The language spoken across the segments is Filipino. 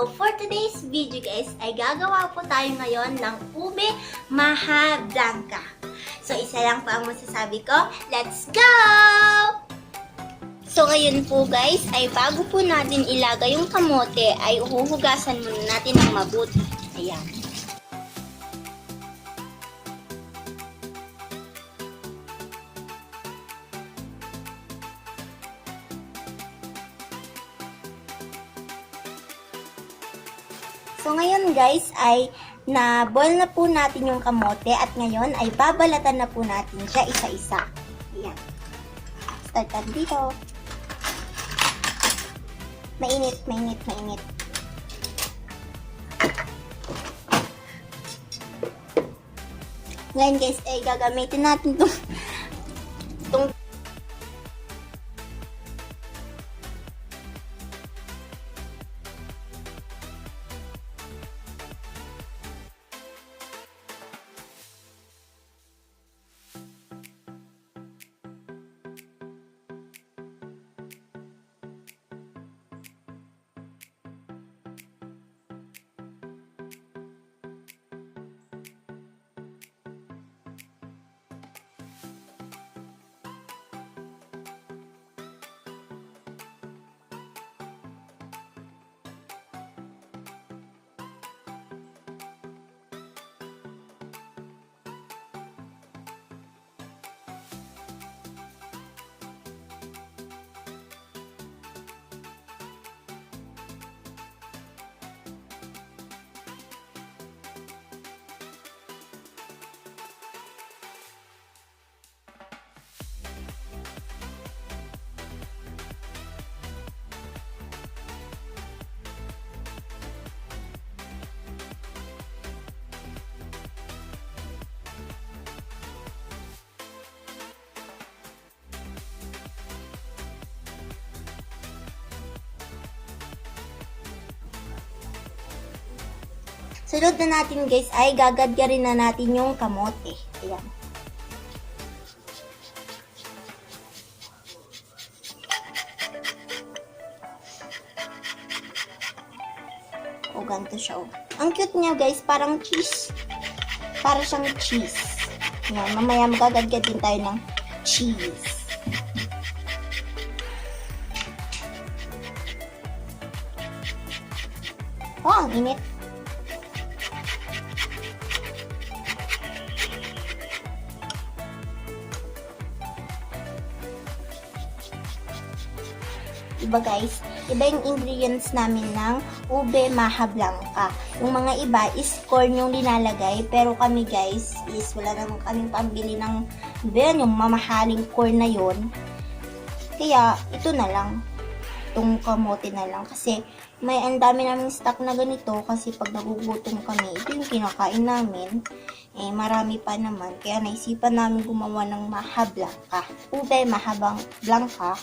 For today's video guys, ay gagawa po tayo ngayon ng ube maha blanca. So, isa lang po ang masasabi ko. Let's go! So, ngayon po guys, ay bago po natin ilagay yung kamote, ay uhuhugasan muna natin ng mabuti. Ayan. Guys ay na-boil na po natin yung kamote at ngayon ay babalatan na po natin siya isa-isa. Ayan. Start natin dito. Mainit, mainit, mainit. Ngayon guys ay gagamitin natin itong Sunod na natin guys ay gagadyarin na natin yung kamote. Ayan. O, ganito siya. Oh. Ang cute niya guys, parang cheese. Para siyang cheese. Ayan, mamaya magagadgad tayo ng cheese. Oh, ang init. Iba guys, iba yung ingredients namin ng ube maha blanca. Yung mga iba is corn yung linalagay, pero kami guys is wala naman kaming pambili ng ben, yung mamahaling corn na yon. Kaya ito na lang, itong kamote na lang. Kasi may ang dami naming stock na ganito kasi pag nagugutom kami, ito yung kinakain namin. Eh, marami pa naman. Kaya naisipan namin gumawa ng maha blanca. Ube mahabang blanca.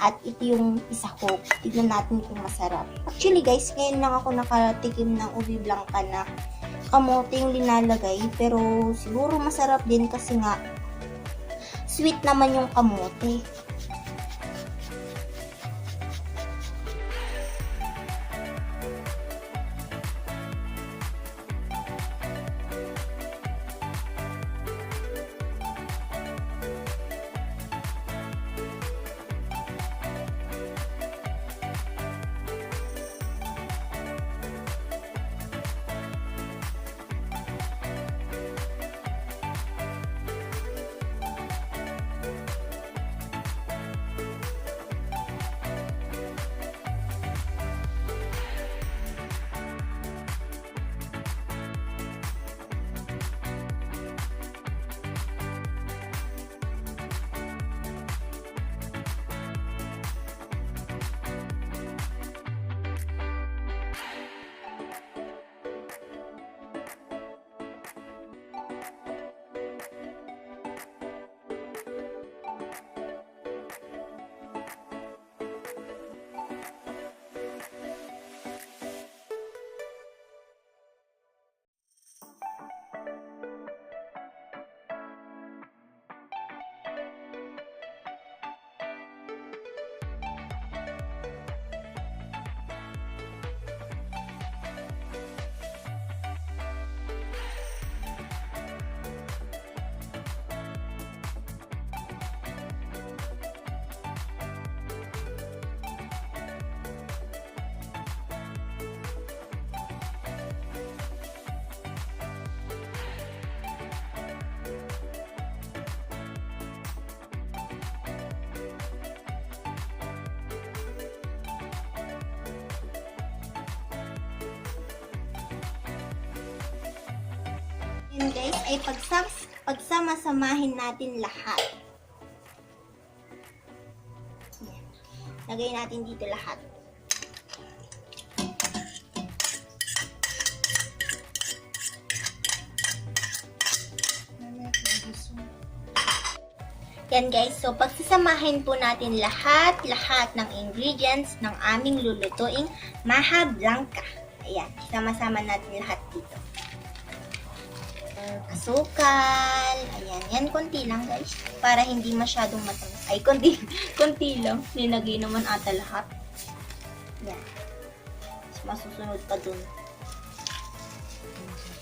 At ito yung isa ko. Tignan natin kung masarap. Actually guys, ngayon lang ako nakatikim ng ubi blanca na kamote yung linalagay. Pero siguro masarap din kasi nga sweet naman yung kamote. Yun guys, ay pagsam pagsama-samahin natin lahat. Lagay natin dito lahat. Yan guys, so pagsasamahin po natin lahat, lahat ng ingredients ng aming lulutuing maha blanca. Ayan, sama-sama natin lahat dito. Asukal, ayan, yan konti lang guys, para hindi masyadong matamis. Ay, konti, konti lang, nilagay naman ata lahat. Yan. Mas masusunod pa dun.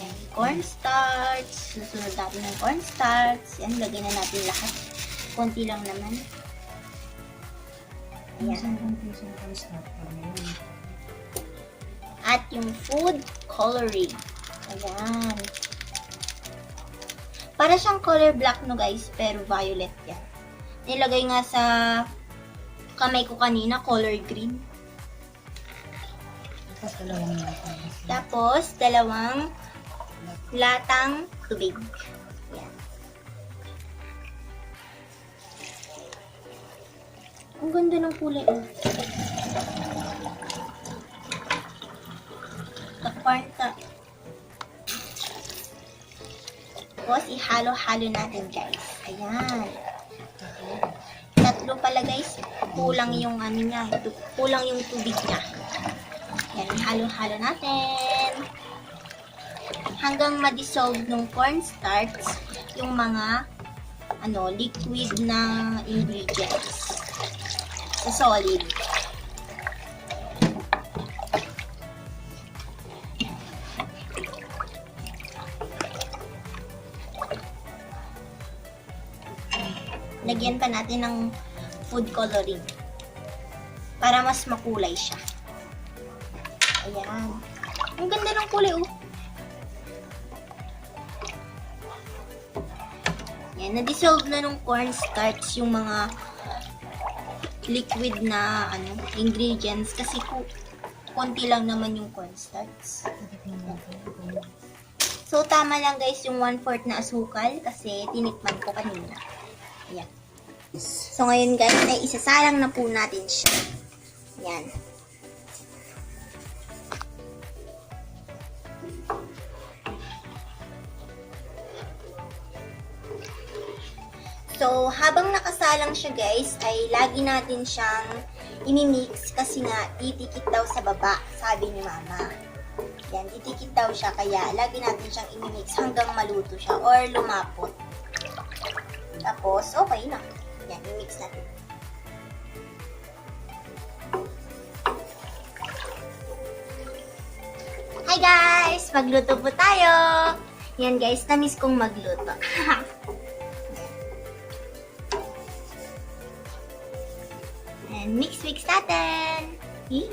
Yan, cornstarch, susunod natin ng cornstarch. Yan, lagay na natin lahat. Konti lang naman. Ayan. At yung food coloring. Ayan. Para siyang color black no guys, pero violet yan. Nilagay nga sa kamay ko kanina, color green. Tapos dalawang lata. Tapos, dalawang latang tubig. Yan. Ang ganda ng kulay. Oh. Kakwarta. Tapos, ihalo-halo natin, guys. Ayan. Tatlo pala, guys. Kulang yung ano niya. Kulang yung tubig niya. Yan, ihalo-halo natin. Hanggang ma-dissolve ng cornstarch yung mga ano, liquid na ingredients sa solid. Lagyan pa natin ng food coloring para mas makulay siya. Ayan. Ang ganda ng kulay, oh. Yan, na-dissolve na nung cornstarch yung mga liquid na ano ingredients kasi ku konti lang naman yung cornstarch. So, tama lang guys yung 1/4 na asukal kasi tinikman ko kanina. Ayan. So, ngayon guys, ay isasalang na po natin siya. Yan. So, habang nakasalang siya guys, ay lagi natin siyang imimix kasi nga titikit daw sa baba, sabi ni mama. Yan, titikit daw siya kaya lagi natin siyang imimix hanggang maluto siya or lumapot. Tapos, okay na. Yan, imix natin. Hi guys! Magluto po tayo! Yan guys, tamis kong magluto. And mix-mix natin. Eh?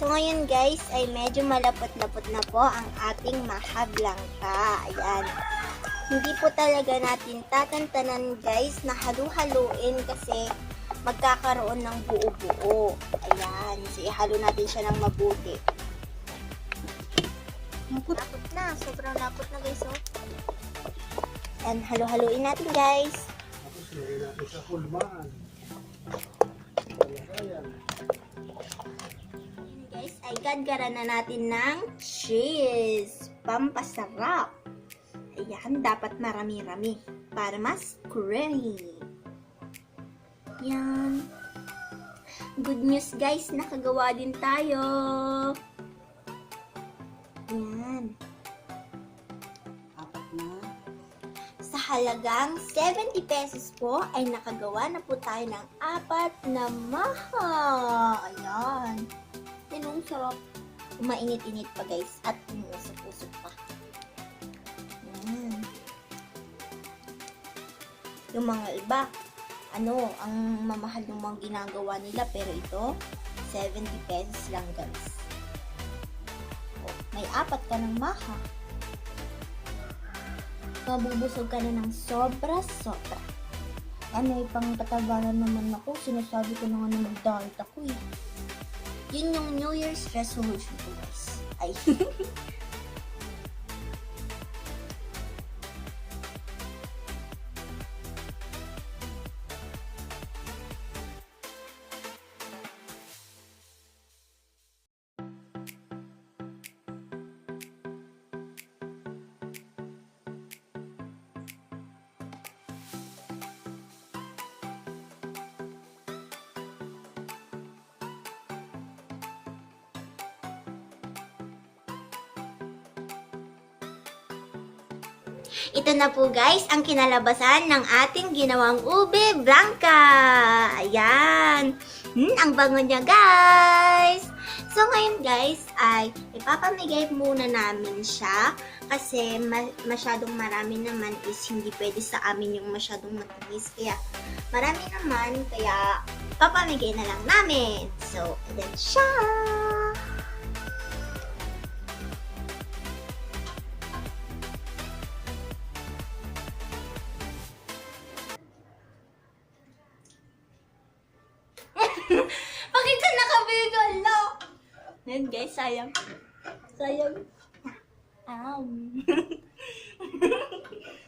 So ngayon guys ay medyo malapot-lapot na po ang ating maha blanca. Ayan. Hindi po talaga natin tatantanan guys na halu-haluin kasi magkakaroon ng buo-buo. Ayan. So, ihalo natin siya ng mabuti. Lapot. Na. Sobrang lapot na guys, oh. And halo-haloin natin guys. Tapos natin sa hulmaan. Gagaran na natin ng cheese. Pampasarap. Ayan, dapat marami-rami para mas creamy. Yan. Good news guys, nakagawa din tayo. Yan. Apat na. Sa halagang 70 pesos po ay nakagawa na po tayo ng apat na maha. Ayan. Yan ang sarap. Mainit-init pa guys at umusok-usok pa. Yan. Yung mga iba, ano, ang mamahal ng mga ginagawa nila pero ito, 70 pesos lang guys. Oh, may apat ka ng maha mabubusog ka na ng sobra-sobra. Ano, may pangkatabaran naman ako. Sinasabi ko na nga na mag-diet ako eh. Yun yung New Year's resolution ko guys. Ay. Ito na po guys, ang kinalabasan ng ating ginawang ube blanca. Ayan. Hmm, ang bango niya guys. So ngayon guys ay ipapamigay muna namin siya kasi ma- masyadong marami naman is hindi pwede sa amin yung masyadong matamis. Kaya marami naman kaya papamigay na lang namin. So, ayan siya. Bakit ka nakabigol, no? Yan guys, sayang. Sayang. Um.